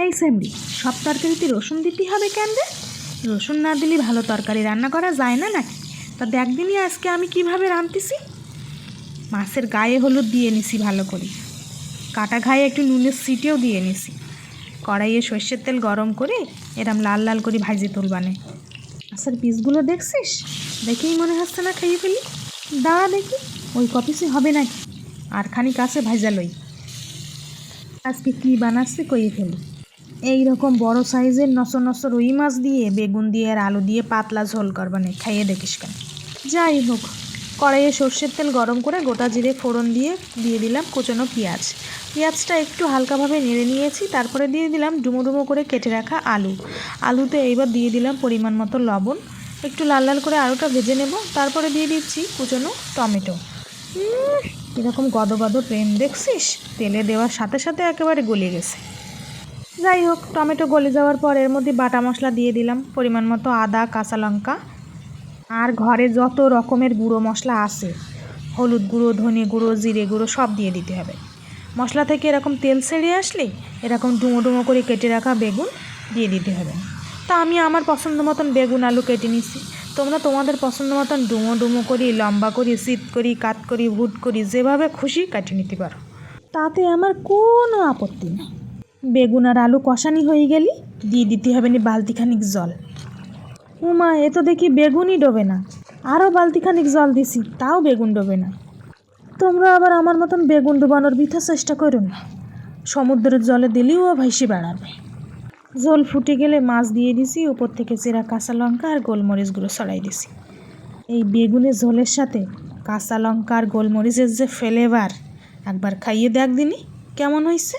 এই সেমরি, সব তরকারিতে রসুন দিতে হবে কেন রে? রসুন না দিলে ভালো তরকারি রান্না করা যায় না নাকি? তা দেখ দিনই আজকে আমি কীভাবে রাঁধতেছি। মাছের গায়ে হলুদ দিয়ে নিছি ভালো করে। কাটা ঘায়ে একটু নুনের সিটিও দিয়ে নিছি। কড়াইয়ে সর্ষের তেল গরম করে এরম লাল লাল করে ভাজি তুলবানে মাছের পিসগুলো দেখছিস? দেখেই মনে হচ্ছে না খেয়ে ফেলি। দাঁড়া দেখি, ওই কপিসে হবে নাকি? আর খানিক আছে ভাজা লই। আজকে কী বানাচ্ছে কইয়ে ফেলি। এই রকম বড় সাইজের নস নস রুই মাছ দিয়ে বেগুন দিয়ে আর আলু দিয়ে পাতলা ঝোল করবানে খাইয়ে দেখিস কেন? যাই হোক কড়াইয়ে সর্ষের তেল গরম করে গোটা জিরে ফোড়ন দিয়ে দিয়ে দিলাম কুচনো পেঁয়াজ। পেঁয়াজটা একটু হালকাভাবে নেড়ে নিয়েছি তারপরে দিয়ে দিলাম ডুমো ডুমো করে কেটে রাখা আলু। আলুতে এইবার দিয়ে দিলাম পরিমাণ মতো লবণ। একটু লাল লাল করে আলুটা ভেজে নেব তারপরে দিয়ে দিচ্ছি কুচনো টমেটো। উম, এরকম গদ গদ ট্রেন দেখছিস? তেলে দেওয়ার সাথে সাথে একেবারে গলিয়ে গেছে। যাই হোক, টমেটো গলে যাওয়ার পর এর মধ্যে বাটা মশলা দিয়ে দিলাম, পরিমাণ মতো আদা, কাঁচা লঙ্কা। আর ঘরে যত রকমের গুঁড়ো মশলা আছে, হলুদ গুঁড়ো, ধনে গুঁড়ো, জিরে গুঁড়ো, সব দিয়ে দিতে হবে। মশলা থেকে এরকম তেল ছেড়ে আসলে এরকম ডুমো ডুমো করে কেটে রাখা বেগুন দিয়ে দিতে হবে। তা আমি আমার পছন্দ মতন বেগুন আলু কেটে নিছি। তোমরা তোমাদের পছন্দ মতন ডুমো ডুমো করি, লম্বা করি, শীত করি, কাত করি ভুট করি, যেভাবে খুশি কাটিয়ে নিতে পারো। তাতে আমার কোনো আপত্তি নেই। বেগুন আর আলু কষানি হয়ে গেলি, দিয়ে দিতে হবে নি বালতিখানিক জল। উমা, এ তো দেখি বেগুনই ডোবে না। আরও বালতিখানিক জল দিছি, তাও বেগুন ডোবে না। তোমরা আবার আমার মতন বেগুন ডোবানোর বৃথা চেষ্টা করো না। সমুদ্রের জলে দিলেও ভাইসে বেড়াবে। জল ফুটে গেলে মাছ দিয়ে দিছি, উপর থেকে চেরা কাঁচা লঙ্কা আর গোলমরিচগুলো ছড়াই দিছি। এই বেগুনের ঝোলের সাথে কাঁচা লঙ্কা আর গোলমরিচের যে ফ্লেভার একবার খাইয়ে দেখ দিনি, কেমন হয়েছে